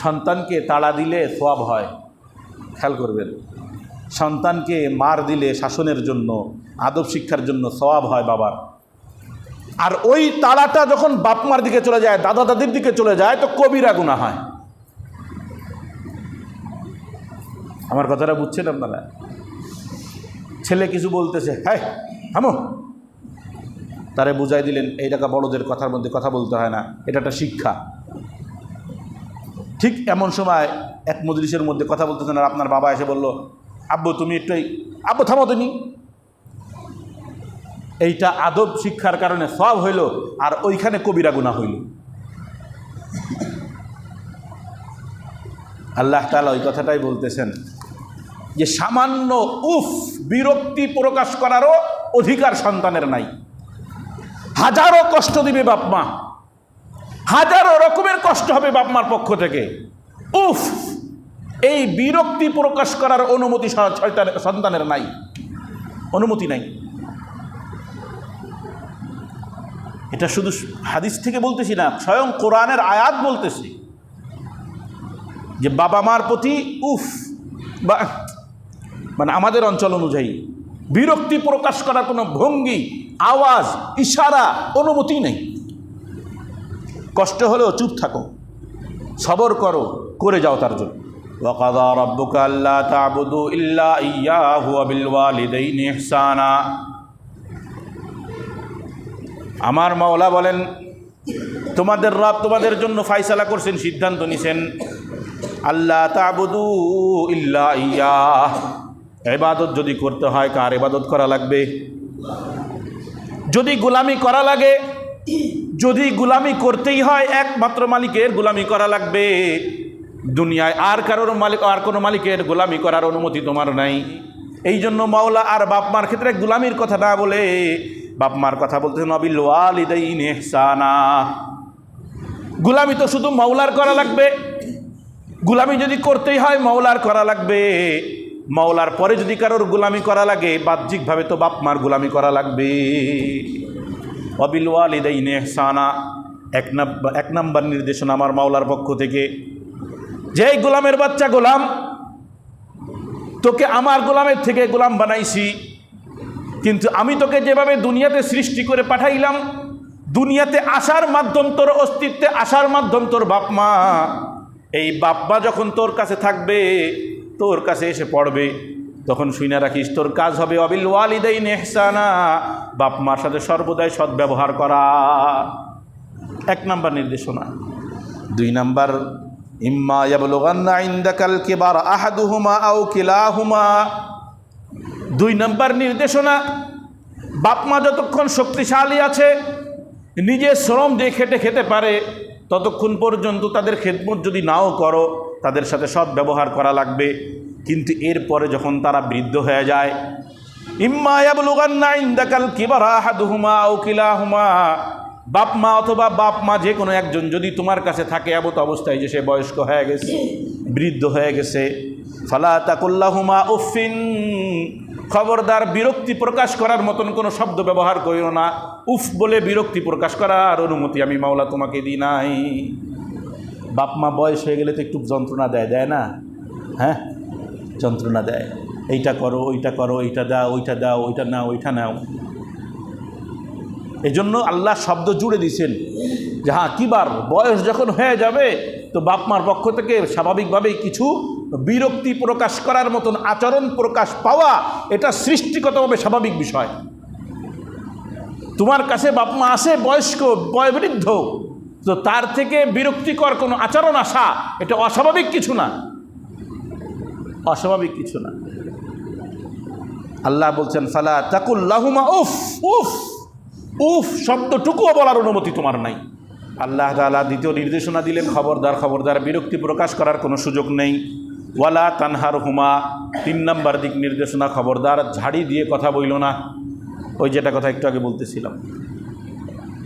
সন্তানকে তাড়া দিলে সোয়াব হয়। খেয়াল করবেন। সন্তানকে মার দিলে শাসনের জন্য, আদব শিক্ষার জন্য সওয়াব হয় বাবার। আর ওই তাড়াটা যখন বাপমার দিকে চলে যায়, দাদা দাদির দিকে চলে যায়, তো কবিরা গুণা হয়। আমার কথাটা বুঝছেন আপনারা? ছেলে কিছু বলতেছে হ্যাঁ থামো। তারে বুঝাই দিলেন, এই টাকা বড়দের কথার মধ্যে কথা বলতে হয় না, এটা একটা শিক্ষা। ঠিক এমন সময় এক মজলিসের মধ্যে কথা বলতেছেন আর আপনার বাবা এসে বলল, আব্বু, তুমি একটু আব্বু, থামো তুমি। এইটা আদব শিক্ষার কারণে সব হইল আর ওইখানে কবিরা গুণা হইল। আল্লাহ তালা ওই কথাটাই বলতেছেন যে, সামান্য উফ বিরক্তি প্রকাশ করারও অধিকার সন্তানের নাই। হাজারো কষ্ট দিবে বাপমা হাজারো রকমের কষ্ট হবে বাপমার পক্ষ থেকে। উফ! এই বিরক্তি প্রকাশ করার অনুমতি সন্তানের নাই। অনুমতি নাই। এটা শুধু হাদিস থেকে বলতেছি না, স্বয়ং কোরআনের আয়াত বলতেছি। যে বাবা মার প্রতি উফ, বা মানে আমাদের অঞ্চল অনুযায়ী বিরক্তি প্রকাশ করার কোনো ভঙ্গি, আওয়াজ, ইশারা, অনুমতি নেই। কষ্ট হলেও চুপ থাকো সবর করো করে যাও তার জন্য وقضى ربك ألا تعبدوا إلا إياه وبالوالدين إحسانا আমার মাওলা বলেন তোমাদের রব তোমাদের জন্য ফাইসালা করছেন সিদ্ধান্ত নিছেন আল্লাহ তাবুদু ইল্লা ইয়া এবাদত যদি করতে হয় কার এবাদত করা লাগবে যদি গোলামি করা লাগে যদি গোলামি করতেই হয়, একমাত্র মালিকের গুলামি করা লাগবে। দুনিয়ায় আর কারোর মালিক, আর কোনো মালিকের গোলামি করার অনুমতি তোমার নাই। এই জন্য মাওলা আর বাপ মার ক্ষেত্রে গোলামির কথা না বলে বাপ মার কথা বলতে ইহসানা। গোলামি তো শুধু মাওলার করা লাগবে। গোলামি যদি করতেই হয়, মাওলার করা লাগবে। মাওলার পরে যদি কারোর গোলামি করা লাগে, বাহ্যিকভাবে তো বাপ মার গোলামি করা লাগবে। অবিল ওয়ালিদাইন ইহসানা। এক এক নাম্বার নির্দেশনা আমার মাওলার পক্ষ থেকে। যে গোলামের বাচ্চা গোলাম, তোকে আমার গোলামের থেকে গোলাম বানাইছি। কিন্তু আমি তোকে যেভাবে দুনিয়াতে সৃষ্টি করে পাঠাইলাম, দুনিয়াতে আসার মাধ্যম তোর অস্তিত্বে, আসার মাধ্যম তোর বাপ মা। এই বাপ মা যখন তোর কাছে থাকবে, তোর কাছে এসে পড়বে। তখন শুনে রাখিস, তোর কাজ হবে অবিল ওয়ালিদাই নেহসানা বাপ মার সাথে সর্বদাই সদ্ব্যবহার করা। এক নাম্বার নির্দেশনা। দুই নাম্বার, ইম্মা ইয়াবলুগান্না ইনদাকাল কিবার আহাদুহুমা আও কিলাহুমা। দুই নম্বর নির্দেশনা বাপমা যতক্ষণ শক্তিশালী আছে, নিজে শ্রম দিয়ে খেটে খেতে পারে, ততক্ষণ পর্যন্ত তাদের খেদমত যদি নাও করো, তাদের সাথে সৎ ব্যবহার করা লাগবে। কিন্তু এরপরে যখন তারা বৃদ্ধ হয়ে যায় বাপ মা অথবা বাপ মা যে কোনো একজন যদি তোমার কাছে থাকে, এমত অবস্থায় যে সে বয়স্ক হয়ে গেছে, বৃদ্ধ হয়ে গেছে, ফালা তাকুল্লাহুমা উফিন খবরদার বিরক্তি প্রকাশ করার মতন কোনো শব্দ ব্যবহার করিও না। উফ বলে বিরক্তি প্রকাশ করার অনুমতি আমি মাওলা তোমাকে দিই নাই। বাপ মা বয়স হয়ে গেলে তো একটু যন্ত্রণা দেয় দেয় না? হ্যাঁ? যন্ত্রণা দেয়। এইটা করো, ওইটা করো, এইটা দাও, ওইটা দাও, ওইটা নাও ওইটা নাও। এই জন্য আল্লাহ শব্দ জুড়ে দিছেন যে হ্যাঁ কিবার? বয়স যখন হয়ে যাবে, তো বাপমার পক্ষ থেকে স্বাভাবিকভাবেই কিছু বিরক্তি প্রকাশ করার মতন আচরণ প্রকাশ পাওয়া, এটা সৃষ্টিগতভাবে স্বাভাবিক বিষয়। তোমার কাছে বাপমা আসে বয়স্ক, বয়বৃদ্ধ, তো তার থেকে বিরক্তিকর কোনো আচরণ আসা এটা অস্বাভাবিক কিছু না। অস্বাভাবিক কিছু না। আল্লাহ বলছেন, ফালা তাকুল্লাহুমা উফ উফ উফ, শব্দটুকুও বলার অনুমতি তোমার নাই। আল্লাহ তালা দ্বিতীয় নির্দেশনা দিলেন, খবরদার খবরদার, বিরক্তি প্রকাশ করার কোনো সুযোগ নেই। ওয়ালা তানহার হুমা তিন নম্বর দিক নির্দেশনা, খবরদার, ঝাড়ি দিয়ে কথা বইল না। ওই যেটা কথা একটু আগে বলতেছিলাম।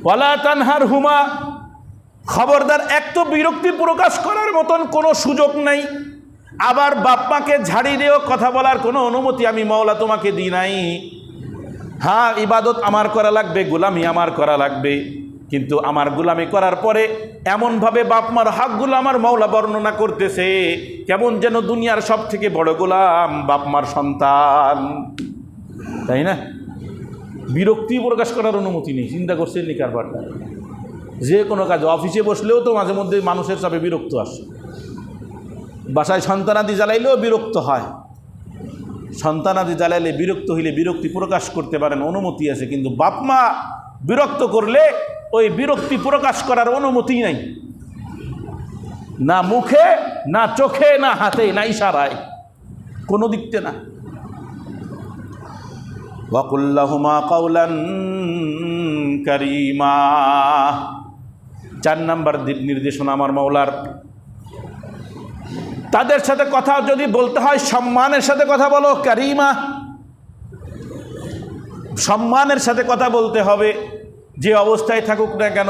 ওয়ালা তানহার হুমা খবরদার, এক তো বিরক্তি প্রকাশ করার মতন কোনো সুযোগ নেই। আবার বাপ্পাকে ঝাড়ি দিয়েও কথা বলার কোনো অনুমতি আমি মাওলা তোমাকে দিই নাই। হ্যাঁ ইবাদত আমার করা লাগবে, গোলামি আমার করা লাগবে। কিন্তু আমার গুলামি করার পরে এমনভাবে বাপ মার হাকগুলো আমার মৌলা বর্ণনা করতেছে, কেমন যেন দুনিয়ার সব থেকে বড় গোলাম বাপমার সন্তান। তাই না? বিরক্তি প্রকাশ করার অনুমতি নেই, চিন্তা করছেন নি কারবারটা। যে কোনো কাজ, অফিসে বসলেও তো মাঝে মধ্যে মানুষের চাপে বিরক্ত আসে। বাসায় সন্তানাদি জ্বালাইলেও বিরক্ত হয়। সন্তানাদি জ্বালাইলে বিরক্ত হইলে বিরক্তি প্রকাশ করতে পারেন, অনুমতি আছে, কিন্তু বাপমা বিরক্ত করলে ওই বিরক্তি প্রকাশ করার অনুমতি নাই। না মুখে, না চোখে, না হাতে, না ইশারায়। কোনো দিকতে না। ওয়াকুল্লাহুমা কাউলান কারিমা। চার নাম্বার নির্দেশনা আমার মাওলার। তাদের সাথে কথা যদি বলতে হয়, সম্মানের সাথে কথা বলো, কারিমা। সম্মানের সাথে কথা বলতে হবে। যে অবস্থায় থাকুক না কেন,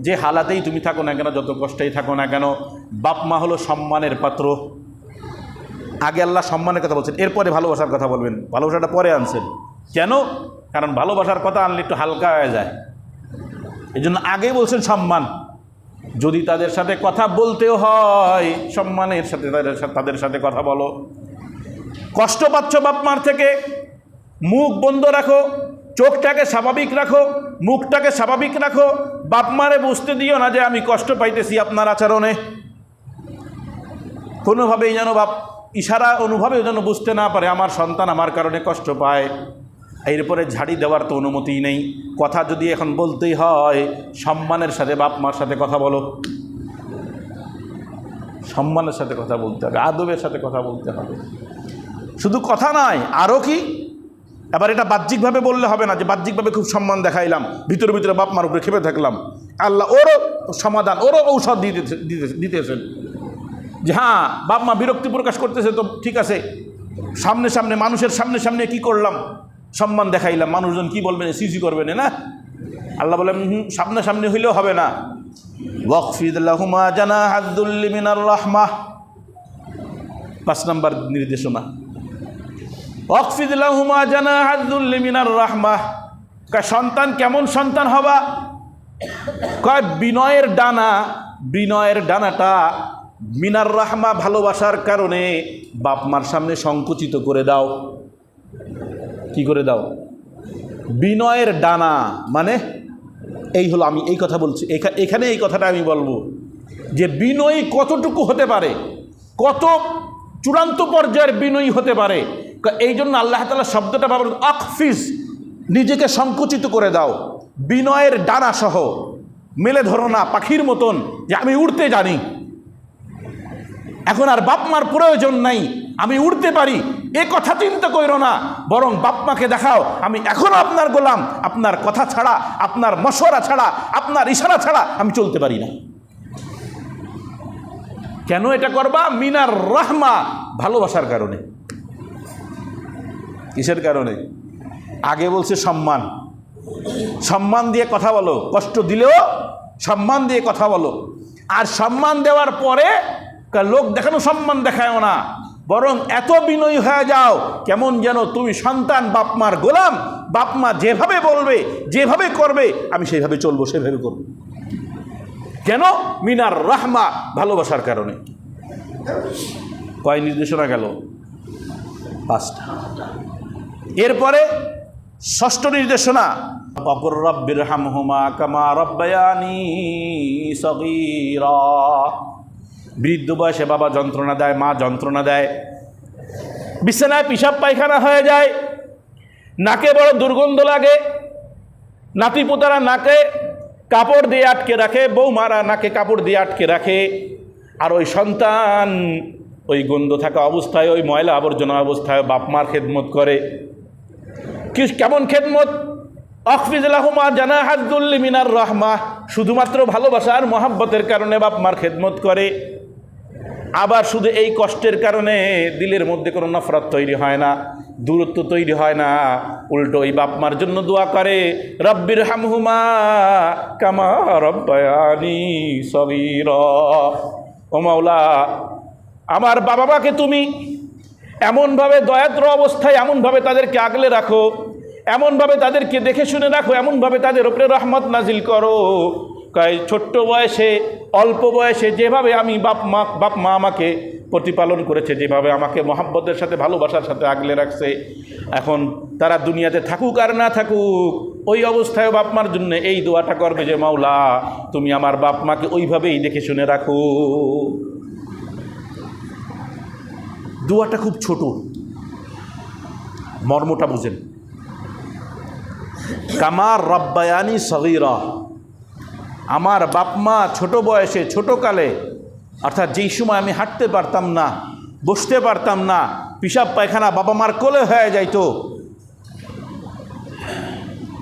যে হালাতেই তুমি থাকো না কেন, যত কষ্টেই থাকো না কেন, বাপ মা হলো সম্মানের পাত্র। আগে আল্লাহ সম্মানের কথা বলছেন, এরপরে ভালোবাসার কথা বলবেন। ভালোবাসাটা পরে আনছেন। কেন? কারণ ভালোবাসার কথা আনলে একটু হালকা হয়ে যায়। এই জন্য আগে বলছেন সম্মান। যদি তাদের সাথে কথা বলতেও হয়, সম্মানের সাথে তাদের তাদের সাথে কথা বলো। কষ্ট পাচ্ছ বাপ মার থেকে, মুখ বন্ধ রাখো, চোখটাকে স্বাভাবিক রাখো, মুখটাকে স্বাভাবিক রাখো। বাপমারে বুঝতে দিও না যে আমি কষ্ট পাইতেছি আপনার আচরণে। কোনোভাবেই যেন বাপ ইশারা, অনুভবেও যেন বুঝতে না পারে, আমার সন্তান আমার কারণে কষ্ট পায়। এরপরে ঝাড়ি দেওয়ার তো অনুমতি নেই। কথা যদি এখন বলতেই হয়, সম্মানের সাথে বাপ মার সাথে কথা বলো। সম্মানের সাথে কথা বলতে হবে, আদবের সাথে কথা বলতে হবে। শুধু কথা নয় আরও কি? এবার এটা বাহ্যিকভাবে বললে হবে না যে বাহ্যিকভাবে খুব সম্মান দেখাইলাম, ভিতরে ভিতরে বাপ মার উপরে খেপে থাকলাম। আল্লাহ ওরও সমাধান, ওরও ঔষধ দিতে, দিতে- দিতেছেন। যে হ্যাঁ বাপ মা বিরক্তি প্রকাশ করতেছে তো ঠিক আছে। সামনে সামনে, মানুষের সামনে সামনে কি করলাম? সম্মান দেখাইলাম, মানুষজন কি বলবেন সিসি করবেন না আল্লাহ বলেন হুম সামনে সামনে হইলেও হবে না। ওয়াকফিদুল্লাহুমা জানা হাদুল্লি মিনার রহমা। পাঁচ নম্বর নির্দেশনা। ওয়াকফিদুল্লাহুমা জানা হাদুল্লি মিনার রহমা। কয় সন্তান কেমন সন্তান হবা? কয়, বিনয়ের ডানা, বিনয়ের ডানাটা মিনার রাহমা ভালোবাসার কারণে বাপ মার সামনে সংকুচিত করে দাও। কি করে দাও? বিনয়ের ডানা মানে এই হলো আমি এই কথা বলছি। এখা- এখানে এই কথাটা আমি বলব যে বিনয়ী কতটুকু হতে পারে? কত চূড়ান্ত পর্যায়ের বিনয়ী হতে পারে? এই জন্য আল্লাহ তালা শব্দটা ব্যবহার আকফিস নিজেকে সংকুচিত করে দাও। বিনয়ের ডানা সহ। মেলে ধরো না, পাখির মতন, যে আমি উড়তে জানি। এখন আর বাপ মার প্রয়োজন নাই, আমি উড়তে পারি। এ কথা চিন্তা করো না, বরং বাপ মাকে দেখাও, আমি এখনও আপনার গোলাম, আপনার কথা ছাড়া, আপনার মশওয়ারা ছাড়া, আপনার ইশারা ছাড়া আমি চলতে পারি না। কেন এটা করবা? মিনার রহমা, ভালোবাসার কারণে। কিসের কারণে? আগে বলছে সম্মান। সম্মান দিয়ে কথা বলো, কষ্ট দিলেও সম্মান দিয়ে কথা বলো। আর সম্মান দেওয়ার পরে লোক দেখানো সম্মান দেখায়ও না। বরং এত বিনয়ী হয়ে যাও, কেমন যেন তুমি সন্তান বাপমার গোলাম বাপমা যেভাবে বলবে, যেভাবে করবে, আমি সেইভাবে চলবো, সেভাবে করব। কেন? মিনার রাহমা ভালোবাসার কারণে। কয় নির্দেশনা গেল? পাঁচটা। এরপরে ষষ্ঠ নির্দেশনা। অপর রব্বির হামহুমা কামা রব্বায়ানি সগীরা। বৃদ্ধ বয়সে বাবা যন্ত্রণা দেয়, মা যন্ত্রণা দেয়। বিছানায় পিসাব পায়খানা হয়ে যায়। নাকে বড় দুর্গন্ধ লাগে। নাতি পোতারা নাকে কাপড় দিয়ে আটকে রাখে, বৌমারা নাকে কাপড় দিয়ে আটকে রাখে। আর ওই সন্তান, ওই গন্ধ থাকা অবস্থায়, ওই ময়লা আবর্জনা অবস্থায় বাপ মার খেদমত করে। কেমন খেদমত? অকফিজুল্লাহমা জানা হাজদুল্লি মিনার রহমা। শুধুমাত্র ভালোবাসার মহাব্বতের কারণে বাপ মার খেদমত করে। আবার শুধু এই কষ্টের কারণে দিলের মধ্যে কোনো নফরত তৈরি হয় না, দূরত্ব তৈরি হয় না। উল্টো ওই বাপ মার জন্য দোয়া করে, রব্বির হামহুমা কামা রব্বায়ানি সগীর। ও মাওলা, আমার বাবা মাকে তুমি এমনভাবে দয়াদ্র অবস্থায়, এমনভাবে তাদেরকে আগলে রাখো এমনভাবে তাদেরকে দেখে শুনে রাখো, এমনভাবে তাদের উপরে রহমত নাজিল করো। কয় ছোট্ট বয়সে, অল্প বয়সে যেভাবে আমি বাপ মা বাপ মা আমাকে প্রতিপালন করেছে, যেভাবে আমাকে মহাব্বতের সাথে, ভালোবাসার সাথে আগলে রাখছে, এখন তারা দুনিয়াতে থাকুক আর না থাকুক, ওই অবস্থায় বাপ মার জন্য এই দোয়াটা করবে যে, মাওলা, তুমি আমার বাপ মাকে ওইভাবেই দেখে শুনে রাখো। দোয়াটা খুব ছোট। মর্মটা বুঝেন। কামার রব্বায়ানি সগিরা। আমার বাপমা ছোট বয়সে, ছোট কালে, অর্থাৎ যেই সময় আমি হাঁটতে পারতাম না, বসতে পারতাম না পিসাব পায়খানা বাবা মার কোলে হয়ে যাইতো,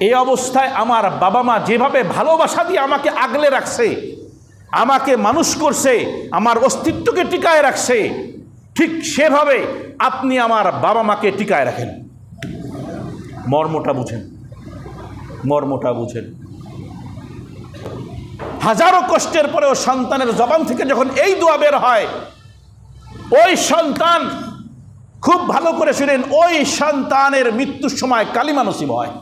এই অবস্থায় আমার বাবা মা যেভাবে ভালোবাসা দিয়ে আমাকে আগলে রাখছে, আমাকে মানুষ করছে, আমার অস্তিত্বকে টিকায় রাখছে, ঠিক সেভাবে আপনি আমার বাবা মাকে টিকায় রাখেন। মর্মটা বুঝেন। মর্মটা বুঝেন। হাজারো কষ্টের পরেও সন্তানের জবান থেকে যখন এই দোয়া বের হয়, ওই সন্তান খুব ভালো করে শুনেন, ওই সন্তানের মৃত্যুর সময় কালিমা হয়।